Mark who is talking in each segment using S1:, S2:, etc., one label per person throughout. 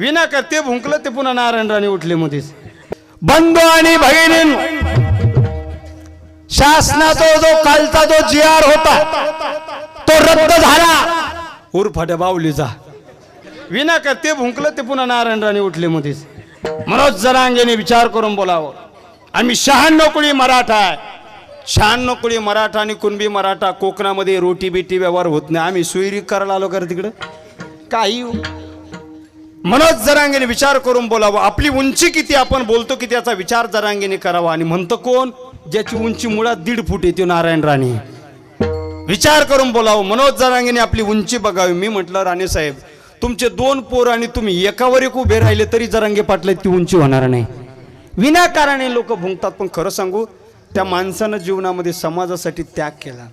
S1: विनाकारण ते भुंकलं ते पुन्हा नारायण राणे उठले मध्येच. बंधू आणि भगिनी शासनाचा जो कालचा जो जी आर होता तो रद्द झाला. उरफाट्या बावलीचा. विनाकारण ते भुंकलं ते पुन्हा नारायण राणे उठले मध्येच. मनोज जरांगेने विचार करून बोलावं. आम्ही शहाण्णव कुळी मराठा आहे? शहाण्णव कुळी मराठा आणि कुणबी मराठा कोकणामध्ये रोटी बिटी व्यवहार होत नाही. आम्ही सुईरी करायला आलो का रे तिकडं? काही. मनोज जरांगेने विचार करून बोलावं. आपली उंची किती आपण बोलतो की त्याचा विचार जरांगेने करावा? आणि म्हणतो कोण? ज्याची उंची मुळात दीड फूट येते नारायण राणे. विचार करून बोलावं. मनोज जरांगेने आपली उंची बघावी. मी म्हटलं राणे साहेब तुमचे दोन पोर आणि तुम्ही एकावर एक उभे राहिले तरी जरांगे पाटले ती उंची होणार नाही. विनाकाराने लोक भुंकतात. पण खरं सांगू त्या माणसानं जीवनामध्ये समाजासाठी त्याग केला.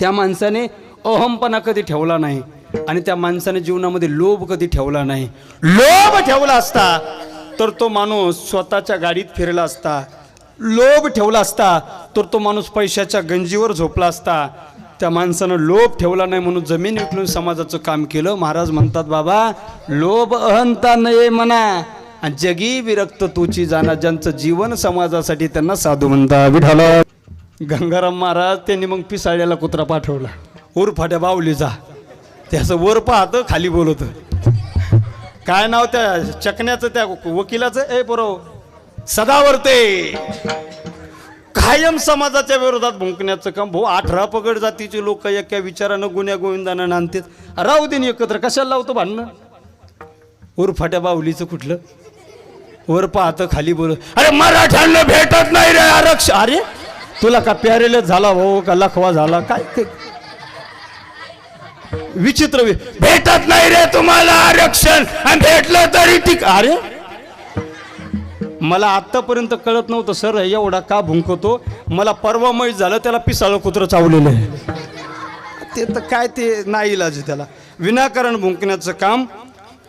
S1: त्या माणसाने अहमपणा कधी ठेवला नाही. आणि त्या माणसाने जीवनामध्ये लोभ कधी ठेवला नाही. लोभ ठेवला असता तर तो माणूस स्वतःच्या गाडीत फिरला असता. लोभ ठेवला असता. तर तो माणूस पैशाच्या गंजीवर झोपला असता. त्या माणसानं लोभ ठेवला नाही म्हणून जमीन विकून समाजाचं काम केलं. महाराज म्हणतात बाबा लोभ अहंता नये म्हणा. आणि जगी विरक्त तुची जाणा ज्यांचं जीवन समाजासाठी त्यांना साधू म्हणता. विठाल गंगाराम महाराज त्यांनी मग पिसाळ्याला कुत्रा पाठवला. उरफाट्या बावलीचा त्याचं वर पाहतं खाली बोलवतं. काय नाव त्या चकण्याचं त्या वकिलाचं? ए बरो सदावर्ते कायम समाजाच्या विरोधात भुंकण्याचं काम. भाऊ अठरा पगड जातीचे लोक एका विचारानं गुन्ह्या गोविंदानं नांदतेत. राहू दे एकत्र. कशाला लावतो भांडणं? उरफाट्या बावलीचं कुठलं? वर पाहतं खाली बोल अरे मराठ्यांना भेटत नाही रे आरक्ष अरे तुला का प्यारेलच झाला भाऊ? का लखवा झाला? काय ते विचित्र भेटत नाही रे तुम्हाला आरक्षण. आणि भेटलं तरी ठीक. अरे मला आतापर्यंत कळत नव्हतं सर एवढा का भुंकतो? मला परवा मैच झालं त्याला पिसाळं कुत्रं चावलेलं आहे. ते तर काय ते नाही इलाज त्याला. विनाकारण भुंकण्याचं काम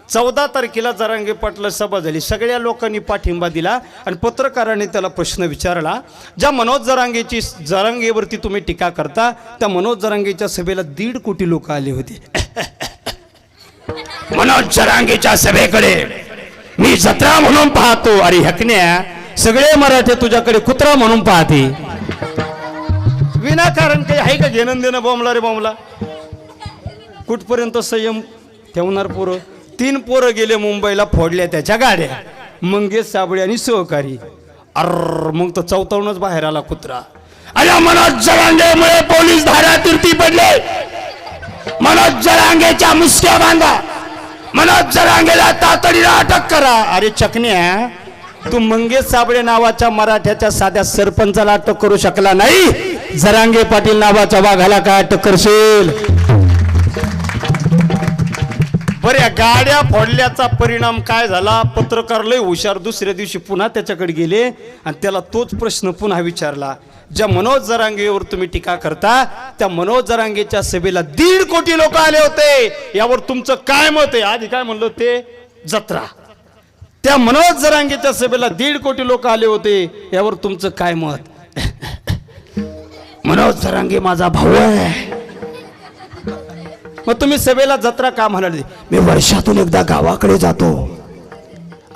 S1: चौदा तारखेला जरांगे पाटला सभा झाली. सगळ्या लोकांनी पाठिंबा दिला आणि पत्रकारांनी त्याला प्रश्न विचारला. ज्या मनोज जरांगेची जरांगेवरती तुम्ही टीका करता त्या मनोज जरांगेच्या सभेला दीड कोटी लोक आले होते. मनोज जरांगेच्या सभेकडे मी जत्रा म्हणून पाहतो. अरे हकण्या सगळे मराठे तुझ्याकडे कुत्रा म्हणून पाहते. विनाकारण काही आहे का घेणं देणं रे बॉम्बला कुठपर्यंत संयम ठेवणार पोरं? तीन पोरं गेले मुंबईला फोडल्या त्याच्या गाड्या. मंगेश साबळे आणि सहकारी. अर मग तो चौथावूनच बाहेर आला कुत्रा. अरे मनोज जरांगेमुळे पोलीस धारातीर्थी पडले. मनोज जरांगेच्या मुसक्या बांधा. मनोज जरांगेला तातडीला अटक करा. अरे चकण्या तू मंगेश साबळे नावाच्या मराठ्याच्या साध्या सरपंचाला अटक करू शकला नाही. जरांगे पाटील नावाच्या वाघाला काय अटक करशील? बरं या गाड्या फोडल्याचा परिणाम काय झाला? पत्रकार लय हुशार दुसऱ्या दिवशी पुन्हा त्याच्याकडे गेले आणि त्याला तोच प्रश्न पुन्हा विचारला. ज्या मनोज जरांगेवर तुम्ही टीका करता त्या मनोज जरांगेच्या सभेला दीड कोटी लोक आले होते. यावर तुमचं काय मत आहे? आधी काय म्हणलं ते जत्रा. त्या मनोज जरांगेच्या सभेला दीड कोटी लोक आले होते. यावर तुमचं काय मत? मनोज जरांगे माझा भाऊ आहे. मग तुम्ही सभेला जत्रा का म्हणाली? मी वर्षातून एकदा गावाकडे जातो.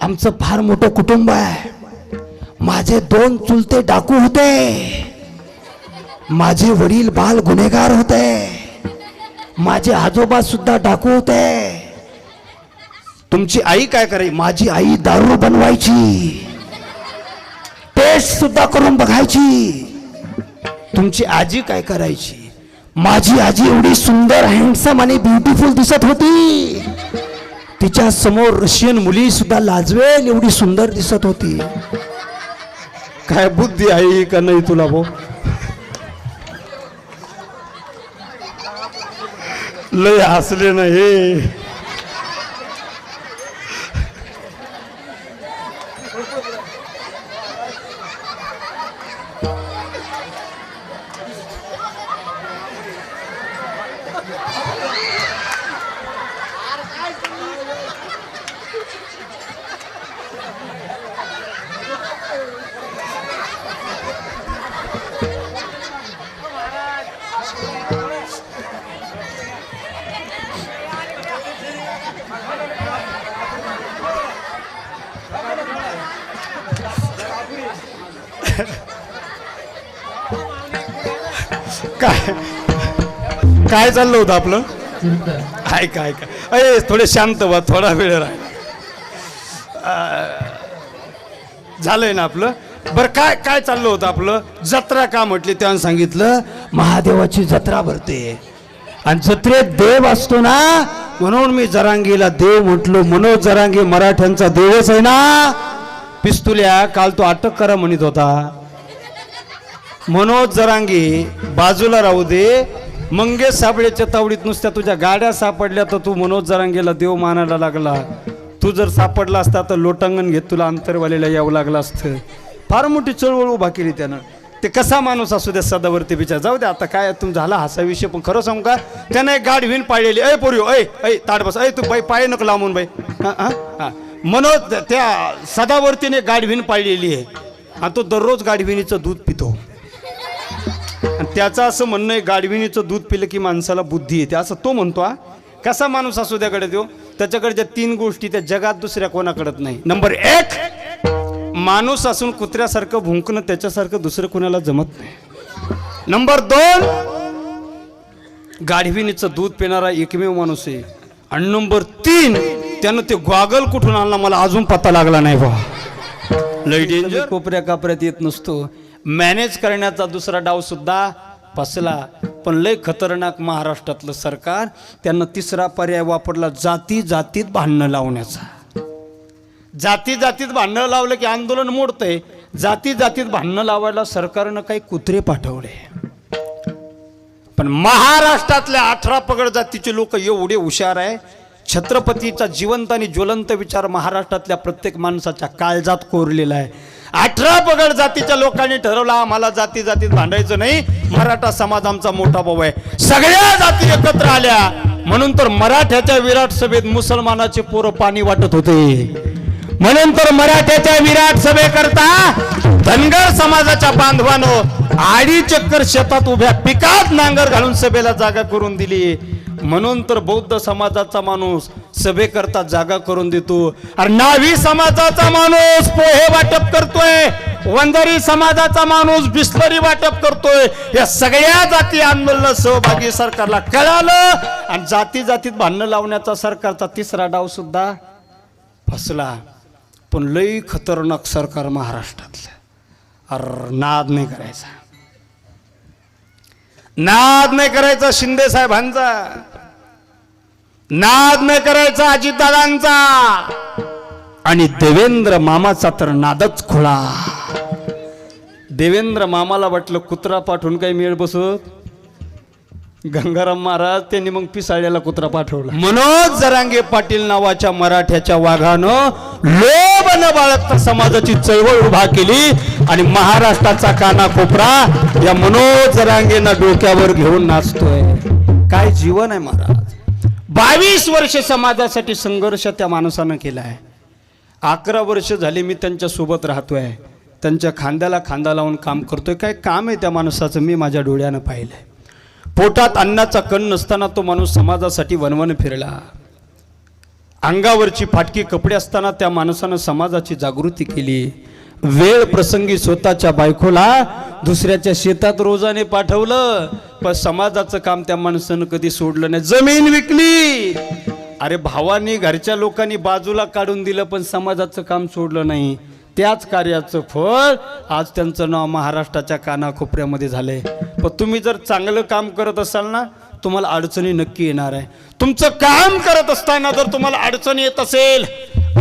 S1: आमचं फार मोठं कुटुंब आहे. माझे दोन चुलते डाकू होते. माझे वडील बाल गुन्हेगार होते. माझे आजोबा सुद्धा डाकू होते. तुमची आई काय करायची माझी आई दारू बनवायची. टेस्ट सुद्धा करून बघायची. तुमची आजी काय करायची? माझी आजी एवढी सुंदर हँडसम आणि ब्युटिफुल दिसत होती. तिच्या समोर रशियन मुली सुद्धा लाजवेल एवढी सुंदर दिसत होती. काय बुद्धी आहे का नाही तुला भाऊ? लय हसले नाही काय? काय चाललं होतं आपलं? ऐका ऐका. अरे थोडे शांत व्हा थोडा वेळ राह. झालंय ना आपलं? बरं काय काय चाललं होतं आपलं? जत्रा का म्हटली? तेव्हा सांगितलं महादेवाची जत्रा भरते. आणि जत्रेत देव असतो ना म्हणून मी जरांगीला देव म्हटलो. मनोज जरांगी मराठ्यांचा देवच आहे ना. पिस्तुल्या काल तो अटक करा म्हणत होता. मनोज जरांगी बाजूला राहू दे. मंगेश साबळेच्या तावडीत नुसत्या तुझ्या गाड्या सापडल्या तर तू मनोज जरांगेला देव मानायला लागला. तू जर सापडला असता तर लोटांगण घेत तुला अंतरवालीला यावं लागलं असतं. फार मोठी चळवळ उभा केली त्यानं. ते कसा माणूस असू द्या सदावरती बिचार. जाऊ द्या आता काय तुम झाला हसा विषय पण खरं सांगू का? त्यानं एक गाड विण पाळलेली. अय पोरी ऐ ऐ ताट बस. तू बाई पाय नको लांबून बाई. हा हा हा. मनोज त्या सदावरतीने गाडविण पाळलेली आहे. आणि तो दररोज गाडविणीचं दूध पितो. त्याचं असं म्हणणं आहे गाडविणीचं दूध पिलं की माणसाला बुद्धी येते. असं तो म्हणतो हा. कसा माणूस असू त्याकडे तो त्याच्याकडच्या तीन गोष्टी त्या जगात दुसऱ्या कोणाकडत नाही. नंबर एक माणूस असून कुत्र्यासारखं भुंकणं त्याच्यासारखं दुसरं कोणाला जमत नाही. नंबर दोन गाढविणीचं दूध पिणारा एकमेव माणूस आहे. आणि नंबर तीन त्यानं ते गॉगल कुठून आणला मला अजून पत्ता लागला नाही बा. लय डेंजर कोपऱ्या कापऱ्यात येत नसतो. मॅनेज करण्याचा दुसरा डावसुद्धा फसला. पण लय खतरनाक महाराष्ट्रातलं सरकार त्यांना तिसरा पर्याय वापरला जाती जातीत भांडणं लावण्याचा. जाती जातीत भांडणं लावलं की आंदोलन मोडतंय. जाती जातीत भांडणं लावायला सरकारनं काही कुत्रे पाठवले. पण महाराष्ट्रातल्या अठरा पगड जातीचे लोक एवढे हुशार आहे. छत्रपतीचा जिवंत आणि ज्वलंत विचार महाराष्ट्रातल्या प्रत्येक माणसाच्या काळजात कोरलेला आहे. अठरा पगड जातीच्या लोकांनी ठरवलं आम्हाला जाती जातीत भांडायचं नाही. मराठा समाज आमचा मोठा भाऊ आहे. सगळ्या जाती एकत्र आल्या. म्हणून तर मराठ्याच्या विराट सभेत मुसलमानाचे पोरं पाणी वाटत होते. म्हणून तर मराठ्याच्या विराट सभेकरता धनगर समाजाच्या बांधवानं आडी चक्कर शेतात उभ्या पिकात नांगर घालून सभेला जागा करून दिली. म्हणून तर बौद्ध समाजाचा माणूस सभेकरता जागा करून देतो. अरे नावी समाजाचा माणूस पोहे वाटप करतोय. वंजारी समाजाचा माणूस बिस्लरी वाटप करतोय. या सगळ्या जाती आंदोलन सहभागी सरकारला कळालं आणि जाती जातीत भांडणं लावण्याचा सरकारचा तिसरा डाव सुद्धा फसला. पण लई खतरनाक सरकार महाराष्ट्रातलं. अर नाद नाही करायचा. नाद नाही करायचा शिंदे साहेबांचा. नाद नाही करायचा अजितदादांचा. आणि देवेंद्र मामाचा तर नादच खुळा. देवेंद्र मामाला वाटलं कुत्रा पाठवून काही मेळ बसत? गंगाराम महाराज त्यांनी मग पिसाळ्याला कुत्रा पाठवला. मनोज जरांगे पाटील नावाच्या मराठ्याच्या वाघानं लोभ न बाळगता समाजाची चळवळ उभा केली आणि महाराष्ट्राचा कानाकोपरा या मनोज जरांगेना डोक्यावर घेऊन नाचतोय. काय जीवन आहे महाराज? बावीस वर्ष समाजासाठी संघर्ष त्या माणसानं केला आहे. अकरा वर्ष झाली मी त्यांच्यासोबत राहतोय. त्यांच्या खांद्याला खांदा लावून काम करतोय. काय काम आहे त्या माणसाचं? मी माझ्या डोळ्यानं पाहिलंय. पोटात अन्नाचा कण नसताना तो माणूस समाजासाठी वनवन फिरला. अंगावरची फाटकी कपडे असताना त्या माणसानं समाजाची जागृती केली. वेळ प्रसंगी स्वतःच्या बायकोला दुसऱ्याच्या शेतात रोजाने पाठवलं पण समाजाचं काम त्या माणसानं कधी सोडलं नाही. जमीन विकली! अरे भावानी घरच्या लोकांनी बाजूला काढून दिलं पण समाजाचं काम सोडलं नाही. त्याच कार्याचं फळ आज त्यांचं नाव महाराष्ट्राच्या कानाकोपऱ्यामध्ये आहे पण तुम्ही जर चांगलं काम करत असाल ना तुम्हाला अडचणी नक्की येणार आहे. तुमचं काम करत असताना जर तुम्हाला अडचण येत असेल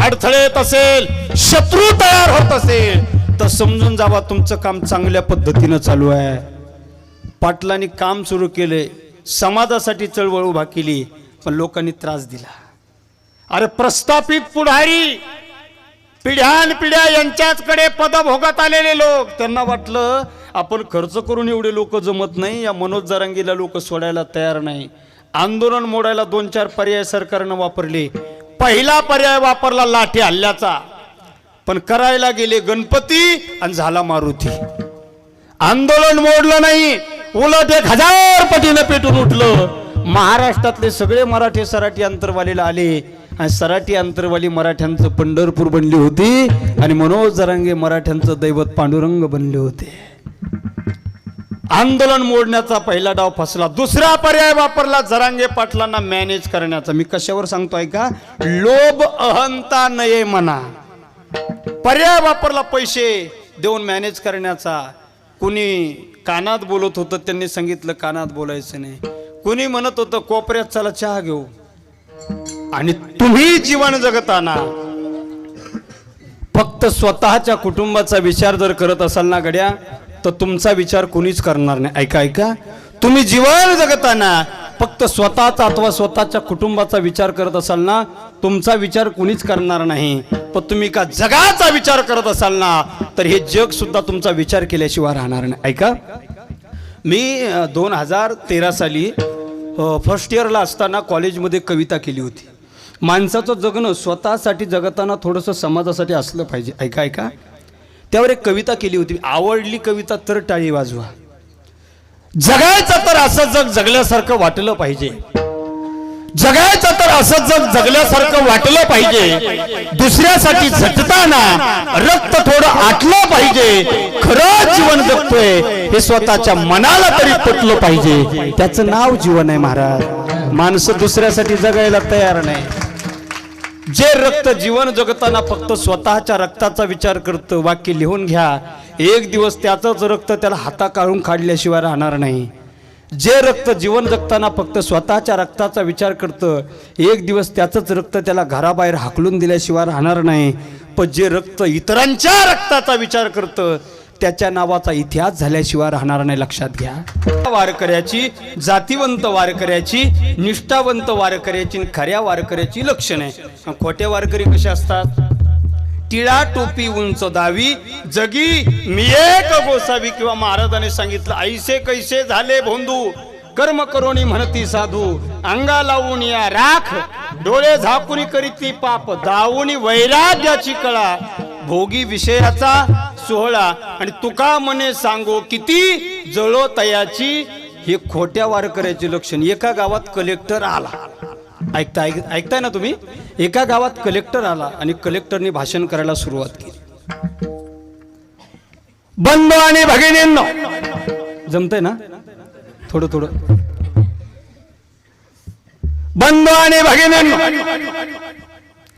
S1: अडथळे येत असेल शत्रू तयार होत असेल तर समजून जावा तुमचं काम चांगल्या पद्धतीनं चालू आहे. पाटलांनी काम सुरू केले समाजासाठी चळवळ उभा केली पण लोकांनी त्रास दिला. अरे प्रस्थापित पुढारी! पिढ्यान पिढ्या यांच्याचकडे पद भोगत आलेले लोक. त्यांना वाटलं आपण खर्च करून एवढे लोक जमत नाही या मनोज जरांगीला लोक सोडायला तयार नाही. आंदोलन मोडायला दोन चार पर्याय सरकारनं वापरले. पहिला पर्याय वापरला लाठी हल्ल्याचा. पण करायला गेले गणपती आणि झाला मारुती. आंदोलन मोडलं नाही. उलट एक हजार पटीनं पेटून उठलं. महाराष्ट्रातले सगळे मराठी सराठी अंतरवालीला आले. आणि सराटी अंतरवाली मराठ्यांचं पंढरपूर बनली होती आणि मनोज जरांगे मराठ्यांचं दैवत पांडुरंग बनले होते. आंदोलन मोडण्याचा पहिला डाव फसला. दुसरा पर्याय वापरला जरांगे पाटलांना मॅनेज करण्याचा. मी कशावर सांगतोय का लोभ अहंता नये म्हणा. पर्याय वापरला पैसे देऊन मॅनेज करण्याचा. कुणी कानात बोलत होतं त्यांनी सांगितलं कानात बोलायचं नाही. कुणी म्हणत होतं कोपऱ्यात चला चहा घेऊ. आणि तुम्ही जीवन जगताना फक्त स्वतःच्या कुटुंबाचा विचार जर करत असाल ना गड्या तर तुमचा विचार कोणीच करणार नाही. ऐका ऐका. तुम्ही जीवन जगताना फक्त स्वतःचा अथवा स्वतःच्या कुटुंबाचा विचार करत असाल ना तुमचा विचार कोणीच करणार नाही. पण तुम्ही का जगाचा विचार करत असाल ना तर हे जग सुद्धा तुमचा विचार केल्याशिवाय राहणार नाही. ऐका. मी दोन हजार तेरा साली फर्स्ट इयरला असताना कॉलेजमध्ये कविता केली होती. माणसाचं जगणं स्वतःसाठी जगताना थोडंसं समाजासाठी असलं पाहिजे. ऐका ऐका. त्यावर एक कविता केली होती. आवडली कविता तर टाळी वाजवा. जगायचं तर असं जग जगल्यासारखं वाटलं पाहिजे. जगायचं तर असं जग जगल्यासारखं वाटलं पाहिजे. दुसऱ्यासाठी झटताना रक्त थोडं आटलं पाहिजे. खरं जीवन जगतोय हे स्वतःच्या मनाला तरी पटलं पाहिजे. त्याचं नाव जीवन आहे महाराज. माणसं दुसऱ्यासाठी जगायला तयार नाही. जे रक्त जीवन जगताना फक्त स्वतःच्या रक्ताचा विचार करतं वाक्य लिहून घ्या. एक दिवस त्याचंच रक्त त्याला हाता काढून काढल्याशिवाय राहणार नाही. जे रक्त जीवन जगताना फक्त स्वतःच्या रक्ताचा विचार करतं एक दिवस त्याचंच रक्त त्याला घराबाहेर हाकलून दिल्याशिवाय राहणार नाही. पण जे रक्त इतरांच्या रक्ताचा विचार करतं त्याच्या नावाचा इतिहास झाल्याशिवाय राहणार नाही लक्षात घ्या. वारकऱ्याची जातीवंत वारकऱ्याची निष्ठावंत वारकऱ्याची खऱ्या वारकऱ्याची लक्षण आहे. खोट्या वारकरी कसे असतात? टिळा टोपी उंच दावी जगी मी एक गोसावी किंवा महाराजाने सांगितलं ऐसे कैसे झाले भोंदू कर्म करोनी म्हणती साधू अंगा लावून या राख डोळे झाकुनी करीती पाप दावूनी वैराग्याची कळा भोगी विषयाचा सोहळा. आणि तुका मने सांगो किती जळो तयाची हे खोट्या वारकऱ्याचे लक्षण. एका गावात कलेक्टर आला. ऐकता ऐक ऐकताय ना तुम्ही? एका गावात कलेक्टर आला आणि कलेक्टरने भाषण करायला सुरुवात केली. बंद आणि भगिनींनो जमतंय ना? थोडं थोडं. बंद आणि भगिनींनो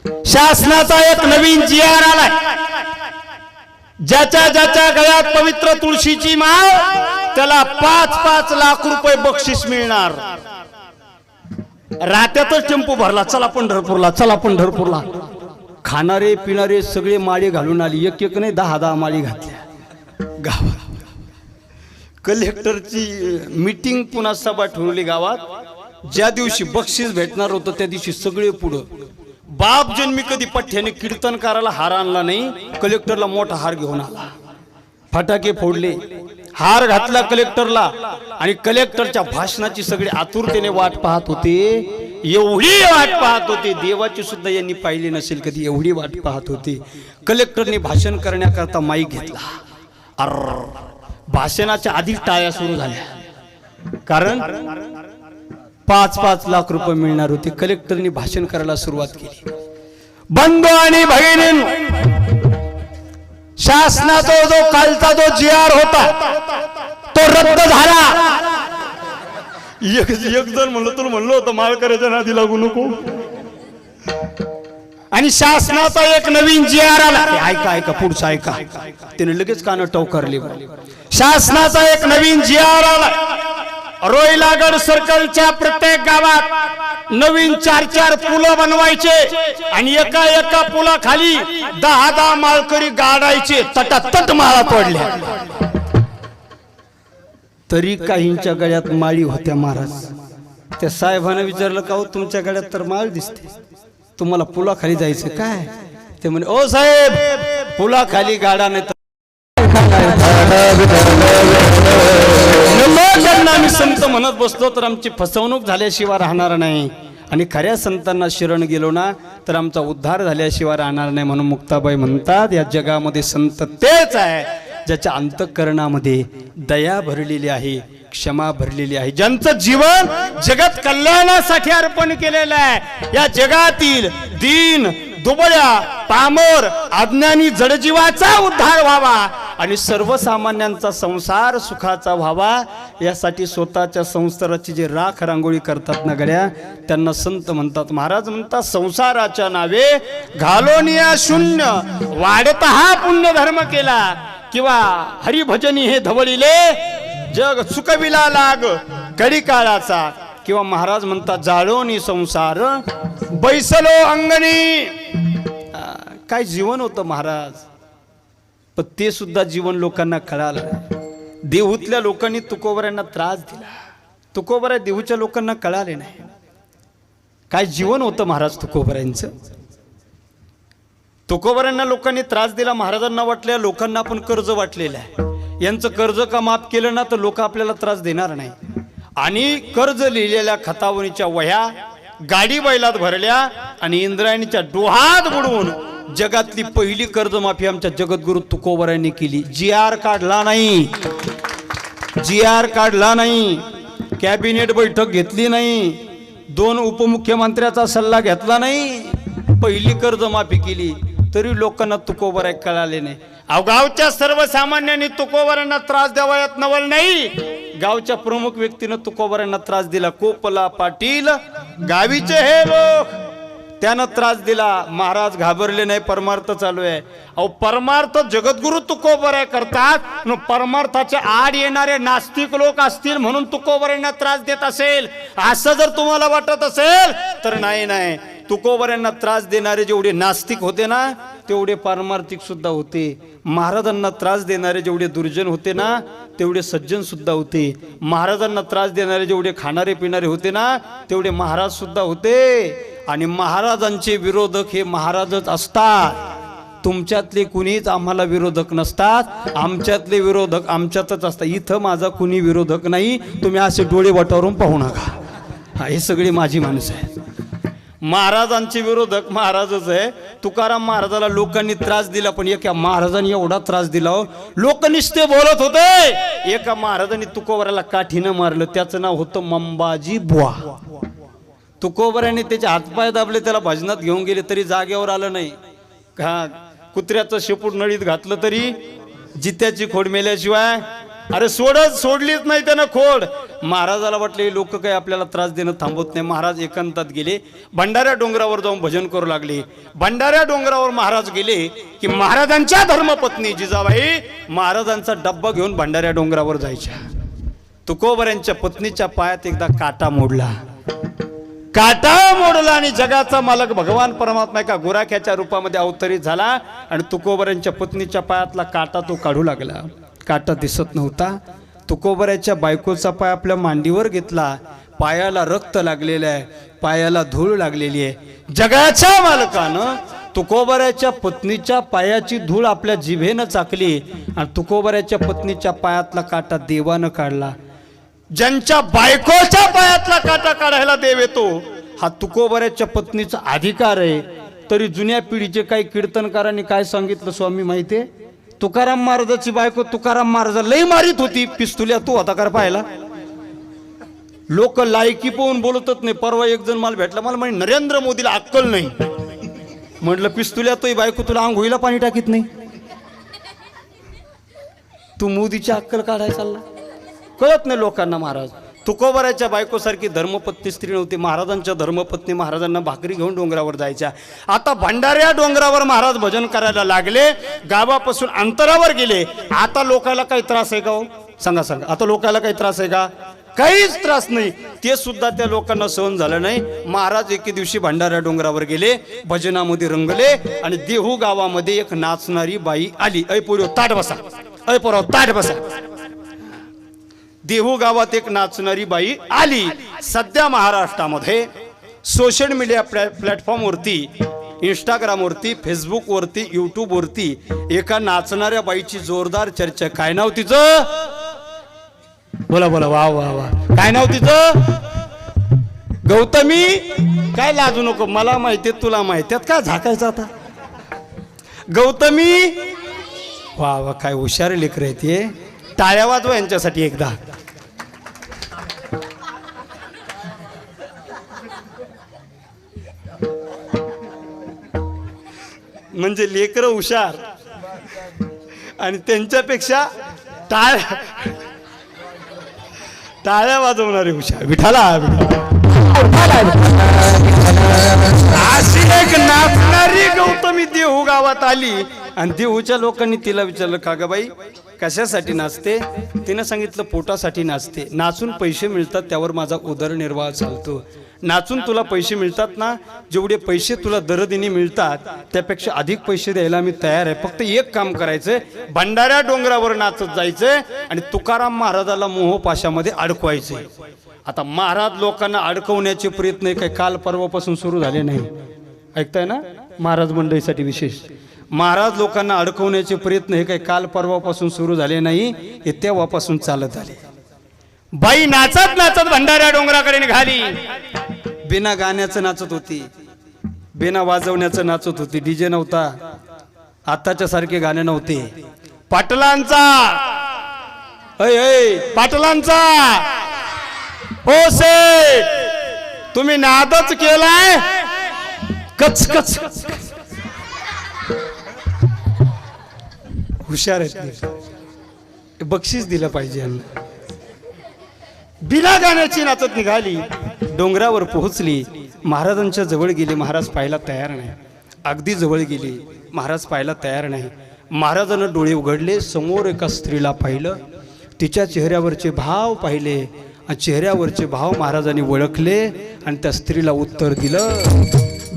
S1: शासनाचा एक नवीन जी आर आलाय. ज्याच्या ज्याच्या गळ्यात पवित्र तुळशीची माळ त्याला पाच पाच लाख रुपये बक्षीस मिळणार. रात्यातच टेम्पो भरला. चला पंढरपूरला चला पंढरपूरला. खाणारे पिणारे सगळे माळी घालून आली. एक एक नाही दहा दहा माळी घातल्या. गावात. कलेक्टरची मीटिंग पुन्हा सभा ठेवली गावात. ज्या दिवशी बक्षीस भेटणार होतं त्या दिवशी सगळे पुढं. बाप जन्मी कधी पठ्याने कीर्तन करायला हार आणला नाही कलेक्टरला मोठा हार घेऊन आला. फटाके फोडले हार घातला कलेक्टरला आणि कलेक्टरच्या भाषणाची सगळी आतुरतेने वाट पाहत होते. एवढी वाट पाहत होते देवाची सुद्धा यांनी पाहिली नसेल कधी एवढी वाट पाहत होते. कलेक्टरने भाषण करण्याकरता माईक घेतला. अर भाषणाच्या आधी टाळ्या सुरू झाल्या. कारण पाच पाच लाख रुपये मिळणार होते. कलेक्टरने भाषण करायला सुरुवात केली. बंधू आणि भगिनी शासनाचा जो कालचा जो जी आर होता तो रद्द झाला. एक एक जण म्हणलं तुला म्हणलं होतं माळकऱ्याच्या नादी लागू नको. आणि शासनाचा एक नवीन जी आर आला. ऐका ऐका पुढचं ऐका. त्याने लगेच कान टवकारले. शासनाचा एक नवीन जी आर आला. रोईलागड सर्कलच्या प्रत्येक गावात नवीन चार चार पुलं बनवायचे आणि एका एका पुलाखाली दहा दहा माळकरी गाडायचे तटातट माळा पडल्या. तरी काहींच्या गळ्यात माळी होत्या महाराज. त्या साहेबांना विचारलं का हो तुमच्या गळ्यात तर माळ दिसते? तुम्हाला पुलाखाली जायचं काय? ते म्हणे ओ साहेब पुलाखाली गाडा नाही तर ज्यांना आम्ही संत म्हणत बसलो तर आमची फसवणूक झाल्याशिवाय राहणार नाही. आणि खऱ्या संतांना शरण गेलो ना तर आमचा उद्धार झाल्याशिवाय राहणार नाही म्हणून मुक्ताबाई म्हणतात या जगामध्ये संत तेच आहे ज्याच्या अंतःकरणामध्ये दया भरलेली आहे क्षमा भरलेली आहे. ज्यांचं जीवन जगत कल्याणासाठी अर्पण केलेलं आहे या जगातील दीन दुबळ्या पामर अज्ञानी जडजीवाचा उद्धार व्हावा आणि सर्वसामान्यांचा संसार सुखाचा व्हावा यासाठी स्वतःच्या संसाराची जे राख रांगोळी करतात ना गड्या त्यांना संत म्हणतात. महाराज म्हणतात संसाराच्या नावे घालोनिया शून्य वाढत हा पुण्य धर्म केला. किंवा हरिभजनी हे धवळीले जग चुकविला लाग कडी काळाचा किंवा महाराज म्हणतात जाळोनी संसार बैसलो अंगणी. काय जीवन होतं महाराज? पण ते सुद्धा जीवन लोकांना कळालं. देहूतल्या लोकांनी तुकोबऱ्यांना त्रास दिला. तुकोबऱ्या देहूच्या लोकांना कळाले नाही. काय जीवन होतं महाराज तुकोबऱ्यांचं? तुकोबऱ्यांना लोकांनी त्रास दिला महाराजांना वाटल्या लोकांना पण कर्ज वाटलेलं आहे. यांचं कर्ज का माफ केलं ना तर लोक आपल्याला त्रास देणार नाही. आणि कर्ज लिहिलेल्या खतावणीच्या वह्या गाडी बैलात भरल्या आणि इंद्रायणीच्या डोहात बुडवून जगातली पहिली कर्जमाफी आमच्या जगद्गुरु तुकोबऱ्यांनी केली. जी आर काढला नाही. जी आर काढला नाही. कॅबिनेट बैठक घेतली नाही. दोन उपमुख्यमंत्र्याचा सल्ला घेतला नाही. पहिली कर्जमाफी केली. तरी लोकांना तुकोबर कळाले नाही. गावच्या सर्वसामान्यांनी तुकोबरांना त्रास द्यावयात नवल नाही. गावच्या प्रमुख व्यक्तीनं तुकोबरांना त्रास दिला. कोपला पाटील गावीचे हे लोक. त्यानं त्रास दिला. महाराज घाबरले नाही परमार्थ चालू आहे. अहो परमार्थ जगद्गुरु तुकोबऱ्या करतात न परमार्थाच्या आड येणारे नास्तिक लोक असतील म्हणून तुकोबऱ्यांना त्रास देत असेल. असं जर तुम्हाला वाटत असेल तर नाही नाही. तुकोबऱ्यांना त्रास देणारे जेवढे नास्तिक होते ना तेवढे पारमार्थिक सुद्धा होते. महाराजांना त्रास देणारे जेवढे दुर्जन होते ना तेवढे सज्जन सुद्धा होते. महाराजांना त्रास देणारे जेवढे खाणारे पिणारे होते ना तेवढे महाराज सुद्धा होते. आणि महाराजांचे विरोधक हे महाराजच असतात. तुमच्यातले कुणीच आम्हाला विरोधक नसतात. आमच्यातले विरोधक आमच्यातच असतात. इथं माझा कुणी विरोधक नाही तुम्ही असे डोळे वटावरून पाहू नका. हे सगळी माझी माणसं आहेत. महाराजांचे विरोधक महाराजच आहे. तुकाराम महाराजाला लोकांनी त्रास दिला पण एका महाराजांनी एवढा त्रास दिला हो. लोक बोलत होते. एका महाराजांनी तुकोबऱ्याला काठीनं मारलं. त्याचं नाव होतं मंबाजी बुवा. तुकोबऱ्याने त्याचे हातपाय दाबले त्याला भजनात घेऊन गेले तरी जागेवर आलं नाही. हा कुत्र्याचं शेपूट नळीत घातलं तरी जित्याची खोड मेल्याशिवाय अरे सोडत सोडलीच नाही त्यानं खोड. महाराजाला वाटले लोक काही आपल्याला त्रास देणं थांबवत नाही. महाराज एकांतात गेले. भंडाऱ्या डोंगरावर जाऊन भजन करू लागले. भंडाऱ्या डोंगरावर महाराज गेले की महाराजांच्या धर्मपत्नी जिजाबाई महाराजांचा डब्बा घेऊन भंडाऱ्या डोंगरावर जायच्या. तुकोबऱ्यांच्या पत्नीच्या पायात एकदा काटा मोडला. काटा मोडला आणि जगाचा मालक भगवान परमात्मा एका गुराख्याच्या रूपामध्ये अवतरित झाला आणि तुकोबऱ्यांच्या पत्नीच्या पायातला काटा तो काढू लागला. काटा दिसत नव्हता. तुकोबऱ्याच्या बायकोचा पाय आपल्या मांडीवर घेतला. पायाला रक्त लागलेलं आहे. पायाला धूळ लागलेली आहे. जगाच्या मालकानं तुकोबऱ्याच्या पत्नीच्या पायाची धूळ आपल्या जिभेनं चाकली आणि तुकोबऱ्याच्या पत्नीच्या पायातला काटा देवानं काढला. ज्यांच्या बायकोच्या पायातला काटा काढायला देव येतो हा तुकोबऱ्याच्या पत्नीचा अधिकार आहे. तरी जुन्या पिढीचे काही कीर्तनकारांनी काय सांगितलं स्वामी माहितीये? तुकाराम महाराजाची बायको तुकाराम महाराजा लई मारित होती पिस्तुल्या तू होता कर पाहायला. लोक लायकी पाहून बोलतच नाही परवा एक जण मला भेटला मला म्हणे नरेंद्र मोदीला अक्कल नाही. म्हटलं पिस्तुल्या तो बायको तुला आंघोळीला पाणी टाकीत नाही. तू मोदीची अक्कल काढायला चालला. कळत नाही लोकांना महाराज. तुकोबाराच्या बायकोसारखी धर्मपत्नी स्त्री नव्हती. महाराजांच्या धर्मपत्नी महाराजांना भाकरी घेऊन डोंगरावर जायच्या. आता भंडाऱ्या डोंगरावर महाराज भजन करायला लागले. गावापासून अंतरावर गेले. आता लोकाला काही त्रास आहे का हो? सांगा सांगा. आता लोकाला काही त्रास आहे का? काहीच त्रास नाही. ते सुद्धा त्या लोकांना सहन झालं नाही. महाराज एके दिवशी भंडाऱ्या डोंगरावर गेले. भजनामध्ये रंगले आणि देहू गावामध्ये एक नाचणारी बाई आली. ऐ पोरी ताट बसा. ऐ पोराव ताट बसा. देहू गावात एक नाचणारी बाई आली. सध्या महाराष्ट्रामध्ये सोशल मीडिया प्लॅ प्लॅटफॉर्मवरती इंस्टाग्रामवरती फेसबुकवरती यूट्यूबवरती एका नाचणाऱ्या बाईची जोरदार चर्चा. काय नाव तिचं? बोला बोला वा वा वा. काय नाव तिचं? गौतमी? काय लाजू नको मला माहिती तुला माहिती का झाकायचं आता? गौतमी? वा वा काय हुशार लेकर येते टाळ्या वाजवा यांच्यासाठी एकदा. म्हणजे लेकरं हुशार. आणि त्यांच्यापेक्षा टाळ टाळ्या वाजवणारे हुशार. विठाला अशी एक नाचणारी गौतमी देहू गावात आली. आणि देहूच्या लोकांनी तिला विचारलं का ग बाई कशासाठी नाचते? तिनं सांगितलं पोटासाठी नाचते. नाचून पैसे मिळतात त्यावर माझा उदरनिर्वाह चालतो. नाचून तुला पैसे मिळतात ना? जेवढे पैसे तुला दरदिनी मिळतात त्यापेक्षा अधिक पैसे द्यायला मी तयार आहे. फक्त एक काम करायचंय भंडाऱ्या डोंगरावर नाचत जायचंय आणि तुकाराम महाराजाला मोहपाशामध्ये अडकवायचंय. आता महाराज लोकांना अडकवण्याचे प्रयत्न काही काल परवापासून सुरू झाले नाही. ऐकताय ना? महाराज मंडळीसाठी विशेष. महाराज लोकांना अडकवण्याचे प्रयत्न हे काही काल परवापासून सुरू झाले नाही हे तेव्हापासून चालत आले. बाई नाचत नाचत भंडाऱ्या डोंगराकडे निघाली. बिना गाण्याचं नाचत होती. बिना वाजवण्याचं नाचत होती. डीजे नव्हता. आताच्या सारखे गाणे नव्हते. पाटलांचा! ऐ ऐ पाटलांचा! हो से तुम्ही नादच केलाय? कच कच हुशार आहेत बक्षीस दिलं पाहिजे यांना. बिना गाण्याची नाचत निघाली डोंगरावर पोहोचली. महाराजांच्या जवळ गेली महाराज पाहायला तयार नाही. अगदी जवळ गेली महाराज पाहायला तयार नाही. महाराजानं डोळे उघडले समोर एका स्त्रीला पाहिलं. तिच्या चेहऱ्यावरचे भाव पाहिले. चेहऱ्यावरचे भाव महाराजांनी ओळखले आणि त्या स्त्रीला उत्तर दिलं.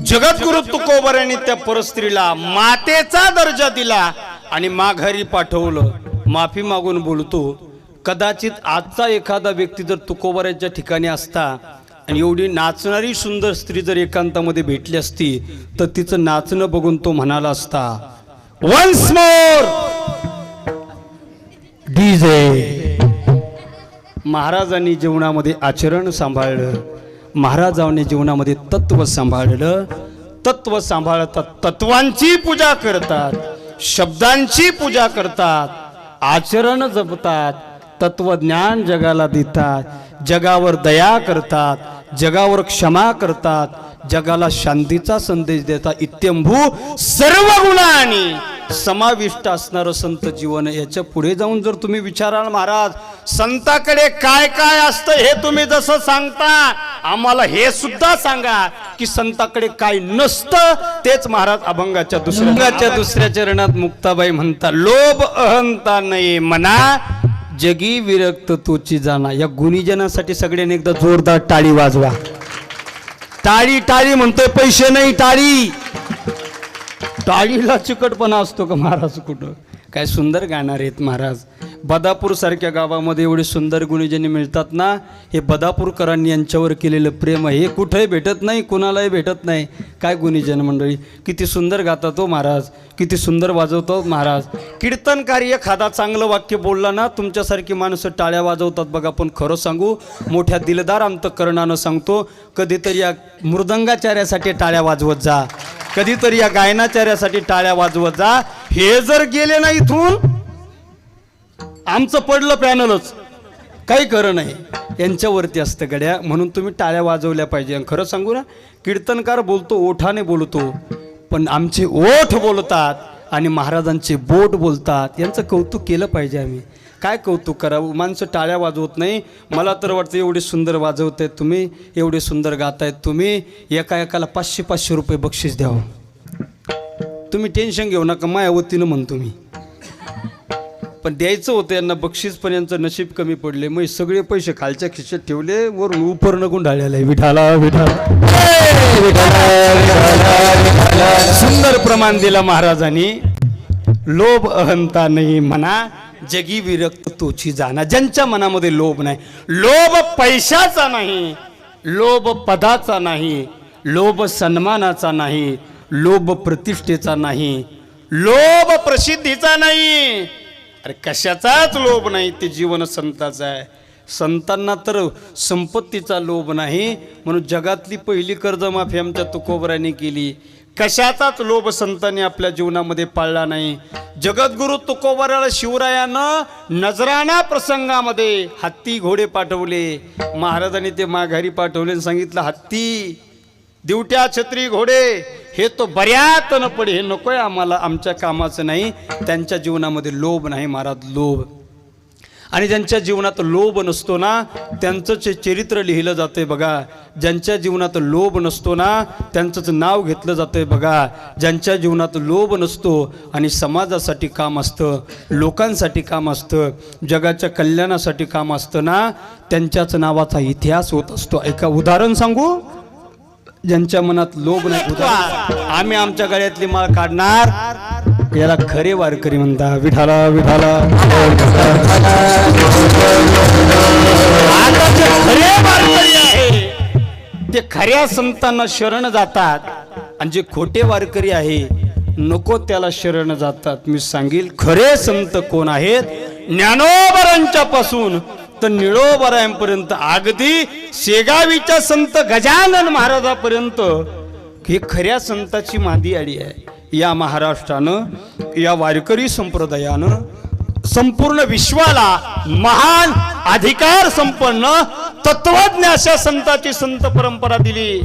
S1: जगद्गुरु तुकोबरांनी त्या परस्त्रीला मातेचा दर्जा दिला आणि माघारी पाठवलं. माफी मागून बोलतो कदाचित आजचा एखादा व्यक्ती जर तुकोबऱ्याच्या ठिकाणी असता आणि एवढी नाचणारी सुंदर स्त्री जर एकांतामध्ये भेटली असती तर तिचं नाचणं बघून तो म्हणाला असता वन्स मोर डीजे महाराजांनी जीवनामध्ये आचरण सांभाळलं महाराजांनी जीवनामध्ये तत्व सांभाळलं. तत्व सांभाळतात तत्वांची पूजा करतात शब्दांची पूजा करतात आचरण जपतात तत्वज्ञान जगाला देतात जगावर दया करतात जगावर क्षमा करतात जगाला शांतीचा संदेश देतात. इत्यंभू सर्व गुणांनी समाविष्ट असणारं संत जीवन याच्यापुढे जाऊन जर तुम्ही विचाराल महाराज संताकडे काय काय असतं हे तुम्ही जसं सांगता आम्हाला हे सुद्धा सांगा की संताकडे काय नसतं तेच महाराज अभंगाच्या दुसऱ्याच्या दुसऱ्या चरणात मुक्ताबाई म्हणता लोभ अहंता नाही मना जगी विरक्त तोची जाणा या गुणीजनासाठी सगळ्यांनी एकदा जोरदार टाळी वाजवा. टाळी टाळी म्हणतोय पैसे नाही टाळी. टाळीला चिकटपणा असतो का महाराज कुठं? काय सुंदर गाणार आहेत महाराज. बदापूरसारख्या गावामध्ये एवढे सुंदर गुणीजनी मिळतात ना हे बदापूरकरांनी यांच्यावर केलेलं प्रेम आहे. हे कुठंही भेटत नाही कुणालाही भेटत नाही. काय गुणीजन मंडळी किती सुंदर गातात तो महाराज. किती सुंदर वाजवतो हो महाराज. कीर्तनकारी एखादा चांगलं वाक्य बोलला ना तुमच्यासारखी माणसं टाळ्या वाजवतात बघा. पण खरं सांगू मोठ्या दिलदार अंतकरणानं सांगतो कधीतरी या मृदंगाचार्यासाठी टाळ्या वाजवत जा. कधीतरी या गायनाचार्यासाठी टाळ्या वाजवत जा. हे जर गेले ना इथून आमचं पडलं पॅनलच. काही खरं नाही. यांच्यावरती असतं गड्या. म्हणून तुम्ही टाळ्या वाजवल्या पाहिजे. आणि खरं सांगू ना कीर्तनकार बोलतो ओठाने बोलतो पण आमचे ओठ बोलतात आणि महाराजांचे बोट बोलतात. यांचं कौतुक केलं पाहिजे आम्ही. काय कौतुक करावं? माणसं टाळ्या वाजवत नाही. मला तर वाटतं एवढे सुंदर वाजवत आहेत तुम्ही एवढे सुंदर गातायत तुम्ही. एका एकाला पाचशे पाचशे रुपये बक्षीस द्यावं. तुम्ही टेन्शन घेऊ नका. माया वतीनं म्हणतो मी. पण द्यायचं होतं यांना बक्षीस पण यांचं नशीब कमी पडले. मग सगळे पैसे खालच्या खिशात ठेवले वरून उपर नकून ढाळलेला आहे विठाला विठाला. सुंदर प्रमाण दिला महाराजांनी. लोभ अहंता नाही म्हणा जगी विरक्त तोची जाणा. ज्यांच्या मनामध्ये लोभ नाही लोभ पैशाचा नाही लोभ पदाचा नाही लोभ सन्मानाचा नाही लोभ प्रतिष्ठेचा नाही लोभ प्रसिद्धीचा नाही. अरे कशाचाच लोभ नाही ते जीवन संताचं आहे. संतांना तर संपत्तीचा लोभ नाही म्हणून जगातली पहिली कर्जमाफी आमच्या तुकोबराने केली. कशाचाच लोभ संतांनी आपल्या जीवनामध्ये पाळला नाही. जगद्गुरु तुकोबराला शिवरायानं नजराणा प्रसंगामध्ये हत्ती घोडे पाठवले. महाराजांनी ते माघारी पाठवले आणि सांगितलं हत्ती दिवट्या छत्री घोडे हे तो बऱ्यात न पडे हे नकोय आम्हाला आमच्या कामाचं नाही. त्यांच्या जीवनामध्ये लोभ नाही महाराज लोभ. आणि ज्यांच्या जीवनात लोभ नसतो ना त्यांचं चरित्र लिहिलं जाते बघा. ज्यांच्या जीवनात लोभ नसतो ना त्यांचंच नाव घेतलं जातं बघा. ज्यांच्या जीवनात लोभ नसतो आणि समाजासाठी काम असतं लोकांसाठी काम असतं जगाच्या कल्याणासाठी काम असतं ना त्यांच्याच नावाचा इतिहास होत असतो. एका उदाहरण सांगू? ज्यांच्या मनात लोभ नाही होता आम्ही आमच्या गळ्यातली माळ काढणार. याला खरे वारकरी म्हणता विठाला विठाला. खरे वारकरी आहे. ते खऱ्या संतांना शरण जातात. आणि जे खोटे वारकरी आहे नको त्याला शरण जातात. मी सांगेल खरे संत कोण आहेत? ज्ञानोबरांच्या पासून तर निळोबरायांपर्यंत अगदी शेगावीच्या संत गजानन महाराजापर्यंत. ही खऱ्या संताची मादी आडी आहे. या महाराष्ट्रानं या वारकरी संप्रदायानं संपूर्ण विश्वाला महान अधिकार संपन्न तत्वज्ञ अशा संताची संत परंपरा दिली.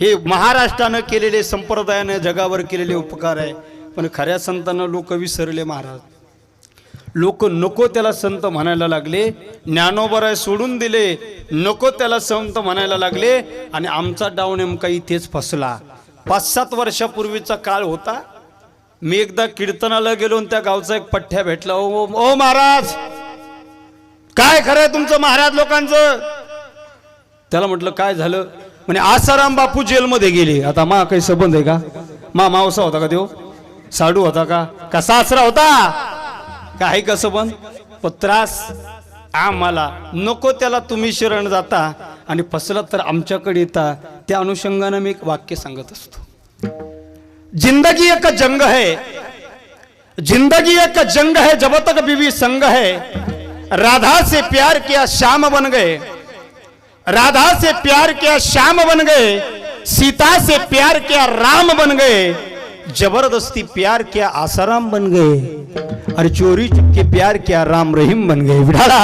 S1: हे महाराष्ट्रानं केलेले संप्रदायानं जगावर केलेले उपकार आहे. पण खऱ्या संतांना लोक विसरले महाराज. लोक नको त्याला संत म्हणायला लागले. ज्ञानोबराय सोडून दिले. नको त्याला संत म्हणायला लागले. आणि आमचा डाव नेमका इथेच फसला. पाच सात वर्षापूर्वीचा काळ होता. मी एकदा कीर्तनाला गेलो आणि त्या गावचा एक पठ्ठ्या भेटला. ओ ओ महाराज! काय खरंय तुमचं महाराज लोकांचं? त्याला म्हटलं काय झालं? म्हणे आसाराम बापू जेलमध्ये गेले. आता मा काही संबंध आहे का? मा मावसा होता का देव साडू होता का? का सासरा होता? काय कसं पण त्रास आम्हाला. नको त्याला तुम्ही शरण जाता आणि फसला तर आमच्याकडे येता. त्या अनुषंगानं मी एक वाक्य सांगत असतो. जिंदगी एक जंग है. जिंदगी एक जंग है जब तक बीवी संग है. राधा से प्यार किया श्याम बन गए. राधा से प्यार किया श्याम बन गए. सीता से प्यार किया राम बन गए. जबरदस्ती प्यार किया आसाराम बन गए और चोरी चुपके प्यार किया राम रहीम बन गए। विठाला